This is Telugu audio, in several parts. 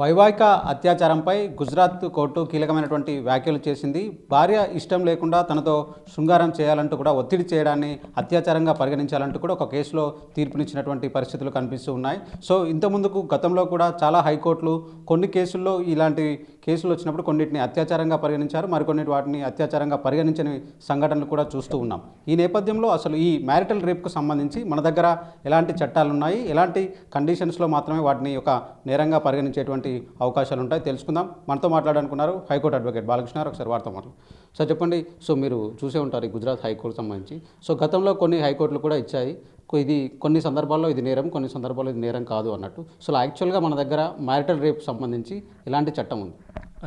వైవాహిక అత్యాచారంపై గుజరాత్ కోర్టు కీలకమైనటువంటి వ్యాఖ్యలు చేసింది. భార్య ఇష్టం లేకుండా తనతో శృంగారం చేయాలంటూ కూడా ఒత్తిడి చేయడాన్ని అత్యాచారంగా పరిగణించాలంటూ కూడా ఒక కేసులో తీర్పునిచ్చినటువంటి పరిస్థితులు కనిపిస్తూ ఉన్నాయి. సో ఇంతకుముందుకు గతంలో కూడా చాలా హైకోర్టులు కొన్ని కేసుల్లో ఇలాంటి కేసులు వచ్చినప్పుడు కొన్నిటిని అత్యాచారంగా పరిగణించారు. మరికొన్నిటి వాటిని అత్యాచారంగా పరిగణించని సంఘటనలు కూడా చూస్తూ ఉన్నాం. ఈ నేపథ్యంలో అసలు ఈ మ్యారిటల్ రేప్కు సంబంధించి మన దగ్గర ఎలాంటి చట్టాలు ఉన్నాయి ఎలాంటి కండిషన్స్లో మాత్రమే వాటిని ఒక నేరంగా పరిగణించేటువంటి అవకాశాలు ఉంటాయి తెలుసుకుందాం. మనతో మాట్లాడాలనుకున్నారు హైకోర్టు అడ్వకేట్ బాలకృష్ణ గారు ఒకసారి వార్త మాట్లాడు సార్ చెప్పండి. సో మీరు చూసే ఉంటారు ఈ గుజరాత్ హైకోర్టు సంబంధించి. సో గతంలో కొన్ని హైకోర్టులు కూడా ఇచ్చాయి. ఇది కొన్ని సందర్భాల్లో ఇది నేరం కొన్ని సందర్భాల్లో ఇది నేరం కాదు అన్నట్టు. సో యాక్చువల్గా మన దగ్గర మ్యారిటల్ రేప్ సంబంధించి ఇలాంటి చట్టం ఉంది.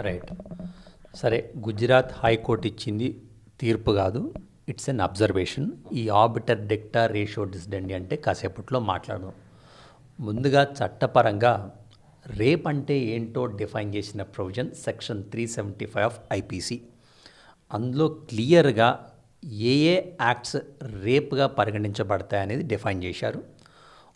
రైట్. సరే గుజరాత్ హైకోర్టు ఇచ్చింది తీర్పు కాదు. It's an observation. ఈ ఆర్బిటర్ డెక్టా రేషియో డిసిడెండి అంటే కాసేపట్లో మాట్లాడదాం. ముందుగా చట్టపరంగా రేప్ అంటే ఏంటో డిఫైన్ చేసిన provision section three seventy five of IPC అందులో క్లియర్గా ఏ ఏ యాక్ట్స్ రేప్గా పరిగణించబడతాయి అనేది డిఫైన్ చేశారు.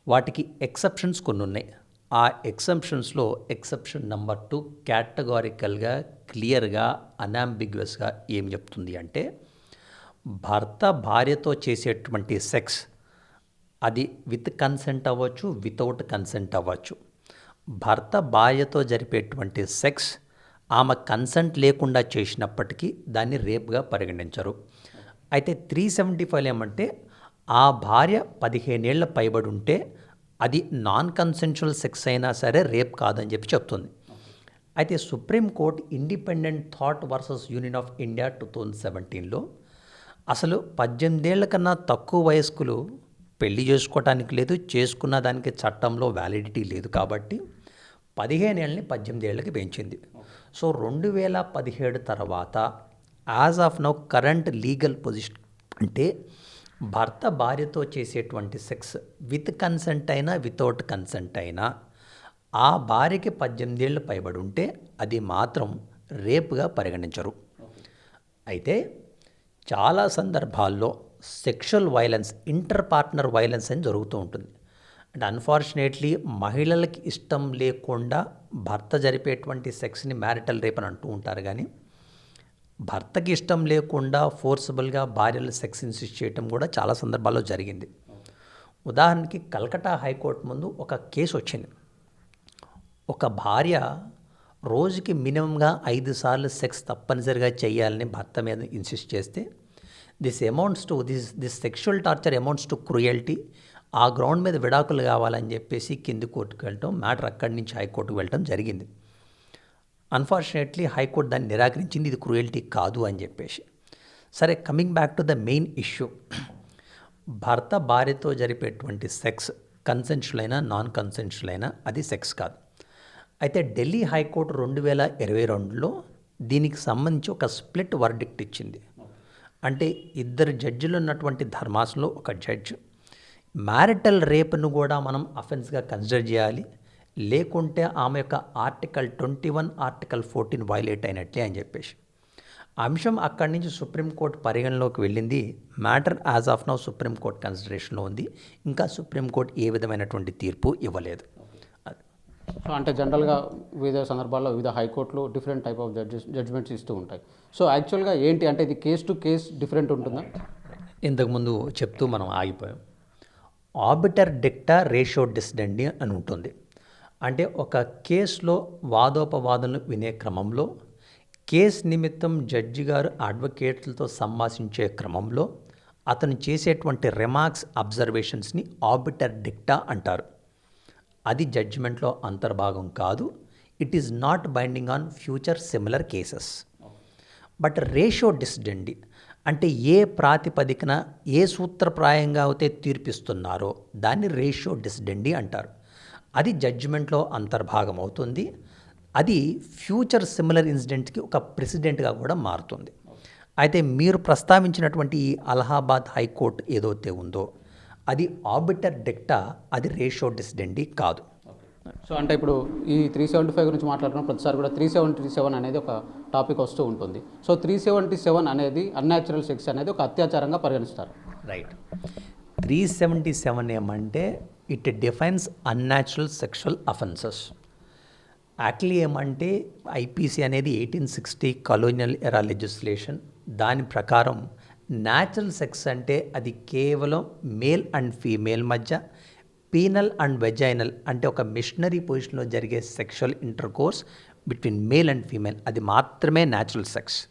వాటికి ఎక్సెప్షన్స్ కొన్ని ఉన్నాయి ఆ ఎక్సెప్షన్స్లో ఎక్సెప్షన్ నెంబర్ టూ కేటగారికల్గా క్లియర్గా అనాంబిగ్యువస్గా ఏం చెప్తుంది అంటే భర్త భార్యతో చేసేటువంటి సెక్స్ అది విత్ కన్సెంట్ అవ్వచ్చు వితౌట్ కన్సెంట్ అవ్వచ్చు. భర్త భార్యతో జరిపేటువంటి సెక్స్ ఆమె కన్సెంట్ లేకుండా చేసినప్పటికీ దాన్ని రేప్గా పరిగణించరు. అయితే త్రీ సెవెంటీ ఫైవ్ ఏమంటే ఆ భార్య పదిహేనేళ్ళ పైబడి ఉంటే అది నాన్ కన్సెన్షువల్ సెక్స్ అయినా సరే రేప్ కాదని చెప్పి చెప్తుంది. అయితే supreme court Independent Thought versus Union of India two thousand సెవెంటీన్లో అసలు పద్దెనిమిదేళ్ళ కన్నా తక్కువ వయస్కులు పెళ్ళి చేసుకోవటానికి లేదు చేసుకున్న దానికి చట్టంలో వ్యాలిడిటీ లేదు కాబట్టి పదిహేను ఏళ్ళని పద్దెనిమిది ఏళ్ళకి పెంచింది. సో రెండు వేల పదిహేడు తర్వాత as of now current legal position అంటే భర్త భార్యతో చేసేటువంటి సెక్స్ విత్ కన్సెంట్ అయినా వితౌట్ కన్సెంట్ అయినా ఆ భార్యకి పద్దెనిమిది ఏళ్ళు పైబడి ఉంటే అది మాత్రం రేపుగా పరిగణించరు. అయితే చాలా సందర్భాల్లో sexual violence inter partner violence అని జరుగుతూ ఉంటుంది. అండ్ అన్ఫార్చునేట్లీ మహిళలకి ఇష్టం లేకుండా భర్త జరిపేటువంటి సెక్స్ని మ్యారిటల్ రేప్ అని అంటూ ఉంటారు కానీ భర్తకి ఇష్టం లేకుండా ఫోర్సబుల్గా భార్యలు సెక్స్ ఇన్సిస్ట్ చేయటం కూడా చాలా సందర్భాల్లో జరిగింది. ఉదాహరణకి కలకటా హైకోర్టు ముందు ఒక కేసు వచ్చింది. ఒక భార్య రోజుకి మినిమంగా ఐదు సార్లు సెక్స్ తప్పనిసరిగా చేయాలని భర్త మీద ఇన్సిస్ట్ చేస్తే this amounts to this this sexual torture amounts to cruelty ఆ గ్రౌండ్ మీద విడాకులు కావాలని చెప్పేసి కింది కోర్టుకు వెళ్ళటం మ్యాటర్ అక్కడి నుంచి హైకోర్టుకు వెళ్ళటం జరిగింది. అన్ఫార్చునేట్లీ హైకోర్టు దాన్ని నిరాకరించింది. ఇది క్రూయల్టీ కాదు అని చెప్పేసి. సరే coming back to the main issue భర్త భార్యతో జరిపేటువంటి సెక్స్ కన్సెన్షుల్ అయినా నాన్ కన్సెన్షుల్ అయినా అది సెక్స్ కాదు. అయితే ఢిల్లీ హైకోర్టు రెండు వేల ఇరవై రెండులో దీనికి సంబంధించి ఒక స్ప్లిట్ వర్డిక్ట్ ఇచ్చింది. అంటే ఇద్దరు జడ్జిలు ఉన్నటువంటి ధర్మాసంలో ఒక జడ్జ్ మ్యారిటల్ రేప్ను కూడా మనం అఫెన్స్గా కన్సిడర్ చేయాలి. లేకుంటే ఆమె యొక్క article twenty one article fourteen violate అయినట్లే అని చెప్పేసి. అంశం అక్కడి నుంచి సుప్రీంకోర్టు పరిగణలోకి వెళ్ళింది. Matter as of now supreme court కన్సిడరేషన్లో ఉంది. ఇంకా సుప్రీంకోర్టు ఏ విధమైనటువంటి తీర్పు ఇవ్వలేదు. సో అంటే జనరల్గా వివిధ సందర్భాల్లో వివిధ హైకోర్టులు different type of judges judgements ఇస్తూ ఉంటాయి. సో యాక్చువల్గా ఏంటి? అంటే ఇది కేస్ టు కేస్ డిఫరెంట్ ఉంటుందా? ఇంతకుముందు చెప్తూ మనం ఆగిపోయాం. ఆర్బిటర్ డిక్టా రేషియో డిసిడెండి అని ఉంటుంది. అంటే ఒక కేసులో వాదోపవాదనలు వినే క్రమంలో కేసు నిమిత్తం జడ్జి గారు అడ్వకేట్లతో సంభాషించే క్రమంలో అతను చేసేటువంటి రిమార్క్స్ అబ్జర్వేషన్స్ని ఆర్బిటర్ డిక్టా అంటారు. అది జడ్జిమెంట్లో అంతర్భాగం కాదు. It is not binding on future similar cases. But ratio decidendi అంటే ఏ ప్రాతిపదికన ఏ సూత్రప్రాయంగా అయితే తీర్పిస్తున్నారో దాన్ని రేషియో డిసిడెండి అంటారు. అది జడ్జిమెంట్లో అంతర్భాగం అవుతుంది. అది ఫ్యూచర్ సిమిలర్ ఇన్సిడెంట్కి ఒక ప్రెసిడెంట్గా కూడా మారుతుంది. అయితే మీరు ప్రస్తావించినటువంటి ఈ అలహాబాద్ హైకోర్టు ఏదైతే ఉందో అది ఆబిటర్ డెక్టా అది రేషియో డిసిడెండి కాదు. సో అంటే ఇప్పుడు ఈ త్రీ సెవెంటీ ఫైవ్ గురించి మాట్లాడుతున్న ప్రతిసారి కూడా త్రీ సెవెంటీ సెవెన్ అనేది ఒక టాపిక్ వస్తూ ఉంటుంది. సో త్రీ సెవెంటీ సెవెన్ అనేది అన్యాచురల్ సెక్స్ అనేది ఒక అత్యాచారంగా పరిగణిస్తారు. రైట్ త్రీ సెవెంటీ సెవెన్ ఏమంటే it defines unnatural sexual offences actually ఏమంటే ఐపీసీ అనేది eighteen sixty colonial era legislation దాని ప్రకారం న్యాచురల్ సెక్స్ అంటే అది కేవలం మేల్ అండ్ ఫీమేల్ మధ్య పీనల్ అండ్ వెజైనల్ అంటే ఒక మిషనరీ పొజిషన్లో జరిగే sexual intercourse between male and female. అది మాత్రమే న్యాచురల్ సెక్స్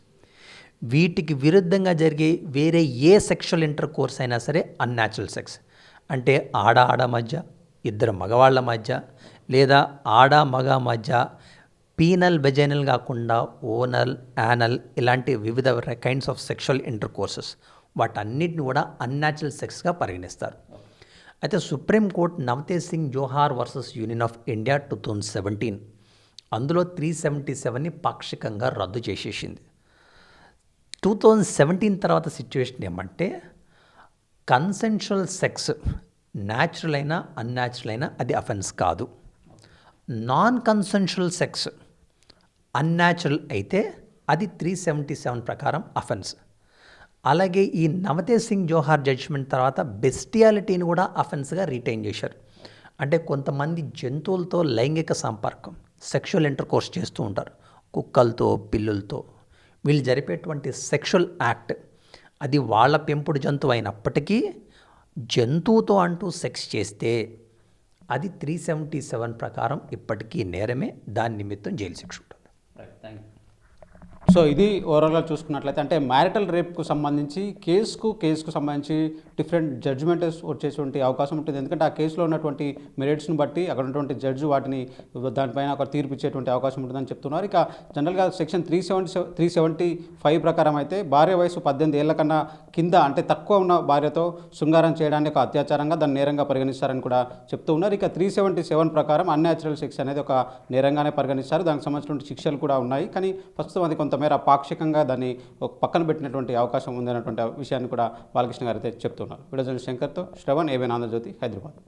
వీటికి విరుద్ధంగా జరిగే వేరే ఏ సెక్షువల్ ఇంటర్ కోర్స్ అయినా సరే అన్యాచురల్ సెక్స్ అంటే ఆడ ఆడ మధ్య ఇద్దరు మగవాళ్ళ మధ్య లేదా ఆడ మగ మధ్య పీనల్ వెజైనల్ కాకుండా ఓనల్ యానల్ ఇలాంటి వివిధ kinds of sexual intercourses వాటన్నిటిని కూడా అన్యాచురల్ సెక్స్గా పరిగణిస్తారు. అయితే supreme court Navtej Singh Johar versus Union of India two thousand seventeen. అందులో త్రీ సెవెంటీ సెవెన్ని పాక్షికంగా రద్దు చేసేసింది. టూ థౌజండ్ సెవెంటీన్ తర్వాత సిచ్యువేషన్ ఏమంటే కన్సెన్షువల్ సెక్స్ న్యాచురల్ అయినా అన్యాచురల్ అయినా అది అఫెన్స్ కాదు. నాన్ కన్సెన్షువల్ సెక్స్ అన్యాచురల్ అయితే అది త్రీ సెవెంటీ సెవెన్ ప్రకారం అఫెన్స్. అలాగే ఈ నవతేజ్ సింగ్ జోహార్ జడ్జ్మెంట్ తర్వాత బెస్టియాలిటీని కూడా అఫెన్స్గా రీటైన్ చేశారు. అంటే కొంతమంది జంతువులతో లైంగిక సంపర్కం సెక్షువల్ ఇంటర్ కోర్స్ చేస్తూ ఉంటారు. కుక్కలతో పిల్లులతో. వీళ్ళు జరిపేటువంటి సెక్షువల్ యాక్ట్ అది వాళ్ళ పెంపుడు జంతువు అయినప్పటికీ జంతువుతో అంటూ సెక్స్ చేస్తే అది త్రీ సెవెంటీ సెవెన్ ప్రకారం ఇప్పటికీ నేరమే. దాని నిమిత్తం జైలు శిక్ష. సో ఇది ఓవరాల్గా చూసుకున్నట్లయితే అంటే మ్యారిటల్ రేప్కు సంబంధించి కేసుకు కేసుకు సంబంధించి డిఫరెంట్ జడ్జిమెంట్ వచ్చేటువంటి అవకాశం ఉంటుంది. ఎందుకంటే ఆ కేసులో ఉన్నటువంటి మెరిట్స్ని బట్టి అక్కడ ఉన్నటువంటి జడ్జి వాటిని దానిపైన ఒక తీర్పు ఇచ్చేటువంటి అవకాశం ఉంటుందని చెప్తున్నారు. ఇక జనరల్గా section three seventy three seventy five ప్రకారం అయితే భార్య వయసు పద్దెనిమిది ఏళ్ళ కన్నా కింద అంటే తక్కువ ఉన్న భార్యతో శృంగారం చేయడానికి ఒక అత్యాచారంగా దాన్ని నేరంగా పరిగణిస్తారని కూడా చెప్తూ ఉన్నారు. ఇక త్రీ సెవెంటీ సెవెన్ ప్రకారం అన్యాచురల్ సెక్స్ అనేది ఒక నేరంగానే పరిగణిస్తారు. దానికి సంబంధించినటువంటి శిక్షలు కూడా ఉన్నాయి. కానీ ప్రస్తుతం అది మేర పాక్షికంగా దాన్ని ఒక పక్కన పెట్టినటువంటి అవకాశం ఉందనేటువంటి విషయాన్ని కూడా బాలకృష్ణ గారు అయితే చెప్తున్నారు. వీడియో శంకర్తో శ్రవణ్ ఏబెన్ ఆంధ్రజ్యోతి హైదరాబాద్.